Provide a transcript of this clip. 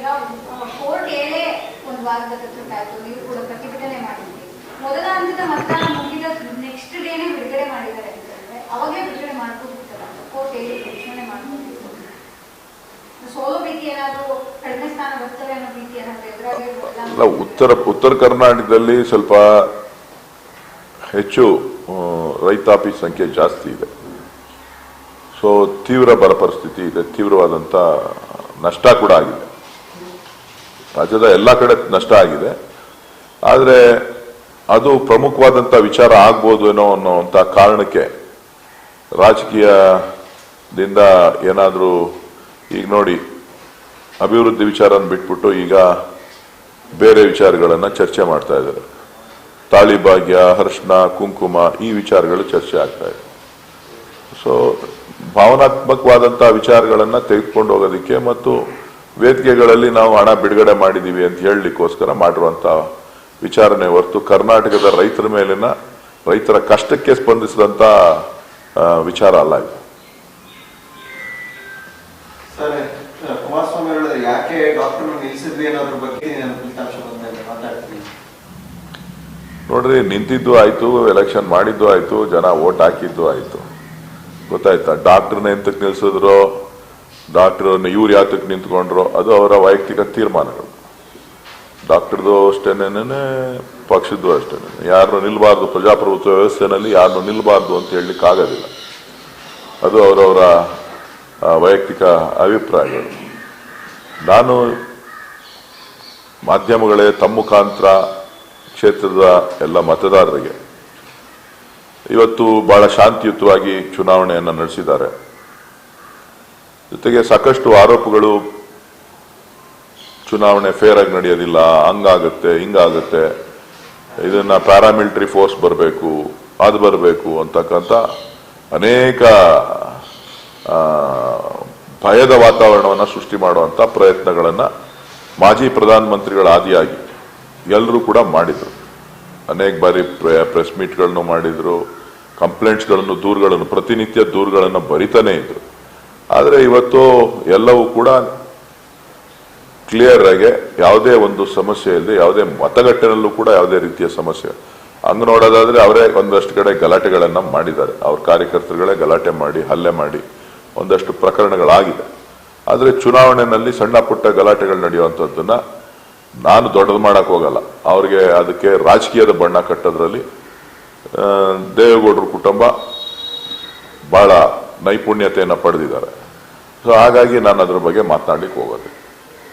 ಈಗ ಕೋರ್ಟ್ ಹೇಳೇ ಒಂದು ವಾರದ ಕಟ್ಟಿರ್ತಾಯ್ತು ನೀವು ಕೂಡ ಪ್ರತಿಭಟನೆ ಮಾಡಿದ್ರಿ. ಮೊದಲ ಹಂತದ ಮತದಾನ ಮುಗಿದ ನೆಕ್ಸ್ಟ್ ಡೇನೆ ಬಿಡುಗಡೆ ಮಾಡಿದ್ದಾರೆ ಅಂತಂದ್ರೆ ಅವಾಗಲೇ ಬಿಡುಗಡೆ ಮಾಡ್ಬೋದಿತ್ತಲ್ಲ ಕೋರ್ಟ್ ಹೇಳಿ ಘೋಷಣೆ ಮಾಡ್ಬೋದಿತ್ತು ಸೋಲೋ ಭೀತಿ ಏನಾದರೂ ಕಡಿಮೆ ಸ್ಥಾನ ಬರ್ತವೆ ಅನ್ನೋ ಭೀತಿ ಏನಾದ್ರು ಉತ್ತರ ಉತ್ತರ ಕರ್ನಾಟಕದಲ್ಲಿ ಸ್ವಲ್ಪ ಹೆಚ್ಚು ರೈತಾಪಿ ಸಂಖ್ಯೆ ಜಾಸ್ತಿ ಇದೆ. ಸೊ ತೀವ್ರ ಬರ ಪರಿಸ್ಥಿತಿ ಇದೆ. ತೀವ್ರವಾದಂಥ ನಷ್ಟ ಕೂಡ ಆಗಿದೆ. ರಾಜ್ಯದ ಎಲ್ಲ ಕಡೆ ನಷ್ಟ ಆಗಿದೆ. ಆದರೆ ಅದು ಪ್ರಮುಖವಾದಂಥ ವಿಚಾರ ಆಗ್ಬೋದು ಏನೋ ಅನ್ನೋವಂಥ ಕಾರಣಕ್ಕೆ ರಾಜಕೀಯದಿಂದ ಏನಾದರೂ ಈಗ ನೋಡಿ ಅಭಿವೃದ್ಧಿ ವಿಚಾರನ ಬಿಟ್ಬಿಟ್ಟು ಈಗ ಬೇರೆ ವಿಚಾರಗಳನ್ನು ಚರ್ಚೆ ಮಾಡ್ತಾ ಇದ್ದಾರೆ. ತಾಳಿಭಾಗ್ಯ ಹರ್ಷಣ ಕುಂಕುಮ ಈ ವಿಚಾರಗಳು ಚರ್ಚೆ ಆಗ್ತಾ ಇದೆ. ಸೊ ಭಾವನಾತ್ಮಕವಾದಂಥ ವಿಚಾರಗಳನ್ನು ತೆಗೆದುಕೊಂಡು ಹೋಗೋದಕ್ಕೆ ಮತ್ತು ವೇದಿಕೆಗಳಲ್ಲಿ ನಾವು ಹಣ ಬಿಡುಗಡೆ ಮಾಡಿದ್ದೀವಿ ಅಂತ ಹೇಳಲಿಕ್ಕೋಸ್ಕರ ಮಾಡಿರುವಂತ ವಿಚಾರಣೆ ಹೊರತು ಕರ್ನಾಟಕದ ರೈತರ ಮೇಲಿನ ರೈತರ ಕಷ್ಟಕ್ಕೆ ಸ್ಪಂದಿಸಿದಂತ ವಿಚಾರ ಅಲ್ಲ ಇದು. ನೋಡ್ರಿ ನಿಂತಿದ್ದು ಆಯ್ತು ಎಲೆಕ್ಷನ್ ಮಾಡಿದ್ದು ಆಯ್ತು ಜನ ಓಟ್ ಹಾಕಿದ್ದು ಆಯ್ತು. ಗೊತ್ತಾಯ್ತಾ? ಡಾಕ್ಟರ್ನ ಎಂತಕ್ಕೆ ನಿಲ್ಸಿದ್ರು ಡಾಕ್ಟರ್ ಇವ್ರು ಯಾತಕ್ಕೆ ನಿಂತ್ಕೊಂಡ್ರು? ಅದು ಅವರ ವೈಯಕ್ತಿಕ ತೀರ್ಮಾನಗಳು. ಡಾಕ್ಟರ್ದು ಅಷ್ಟೇನೇನೆ ಪಕ್ಷದ್ದು ಅಷ್ಟೇನೆ ಯಾರನ್ನು ನಿಲ್ಬಾರ್ದು, ಪ್ರಜಾಪ್ರಭುತ್ವ ವ್ಯವಸ್ಥೆನಲ್ಲಿ ಯಾರನ್ನು ನಿಲ್ಲಬಾರ್ದು ಅಂತ ಹೇಳಲಿಕ್ಕೆ ಆಗೋದಿಲ್ಲ. ಅದು ಅವರವರ ವೈಯಕ್ತಿಕ ಅಭಿಪ್ರಾಯಗಳು. ನಾನು ಮಾಧ್ಯಮಗಳೇ ತಮ್ಮ ಮುಖಾಂತರ ಕ್ಷೇತ್ರದ ಎಲ್ಲ ಮತದಾರರಿಗೆ ಇವತ್ತು ಬಹಳ ಶಾಂತಿಯುತವಾಗಿ ಚುನಾವಣೆಯನ್ನು ನಡೆಸಿದ್ದಾರೆ. ಜೊತೆಗೆ ಸಾಕಷ್ಟು ಆರೋಪಗಳು ಚುನಾವಣೆ ಫೇರ್ ಆಗಿ ನಡೆಯೋದಿಲ್ಲ, ಹಂಗಾಗತ್ತೆ, ಹಿಂಗಾಗತ್ತೆ, ಇದನ್ನ ಪ್ಯಾರಾಮಿಲಿಟರಿ ಫೋರ್ಸ್ ಬರಬೇಕು, ಅದು ಬರಬೇಕು ಅಂತಕ್ಕಂಥ ಅನೇಕ ಭಯದ ವಾತಾವರಣವನ್ನು ಸೃಷ್ಟಿ ಮಾಡುವಂಥ ಪ್ರಯತ್ನಗಳನ್ನು ಮಾಜಿ ಪ್ರಧಾನಮಂತ್ರಿಗಳ ಆದಿಯಾಗಿ ಎಲ್ಲರೂ ಕೂಡ ಮಾಡಿದರು. ಅನೇಕ ಬಾರಿ ಪ್ರೆಸ್ ಮೀಟ್ಗಳನ್ನು ಮಾಡಿದರು ಕಂಪ್ಲೇಂಟ್ಸ್ಗಳನ್ನು ದೂರುಗಳನ್ನು, ಪ್ರತಿನಿತ್ಯ ದೂರುಗಳನ್ನು ಬರಿತಾನೆ ಇದ್ರು. ಆದರೆ ಇವತ್ತು ಎಲ್ಲವೂ ಕೂಡ ಕ್ಲಿಯರ್ ಆಗಿ ಯಾವುದೇ ಒಂದು ಸಮಸ್ಯೆ ಇಲ್ಲದೆ ಯಾವುದೇ ಮತಗಟ್ಟೆನಲ್ಲೂ ಕೂಡ ಯಾವುದೇ ರೀತಿಯ ಸಮಸ್ಯೆ. ಹಂಗೆ ನೋಡೋದಾದ್ರೆ ಅವರೇ ಒಂದಷ್ಟು ಕಡೆ ಗಲಾಟೆಗಳನ್ನು ಮಾಡಿದ್ದಾರೆ. ಅವ್ರ ಕಾರ್ಯಕರ್ತರುಗಳೇ ಗಲಾಟೆ ಮಾಡಿ, ಹಲ್ಲೆ ಮಾಡಿ ಒಂದಷ್ಟು ಪ್ರಕರಣಗಳಾಗಿದೆ. ಆದರೆ ಚುನಾವಣೆಯಲ್ಲಿ ಸಣ್ಣ ಪುಟ್ಟ ಗಲಾಟೆಗಳು ನಡೆಯುವಂಥದ್ದನ್ನು ನಾನು ದೊಡ್ಡದು ಮಾಡೋಕೆ ಹೋಗಲ್ಲ. ಅವ್ರಿಗೆ ಅದಕ್ಕೆ ರಾಜಕೀಯದ ಬಣ್ಣ ಕಟ್ಟೋದ್ರಲ್ಲಿ ದೇವೇಗೌಡರ ಕುಟುಂಬ ಬಹಳ ನೈಪುಣ್ಯತೆಯನ್ನು ಪಡೆದಿದ್ದಾರೆ. ಸೊ ಹಾಗಾಗಿ ನಾನು ಅದ್ರ ಬಗ್ಗೆ ಮಾತನಾಡಲಿಕ್ಕೆ ಹೋಗೋದು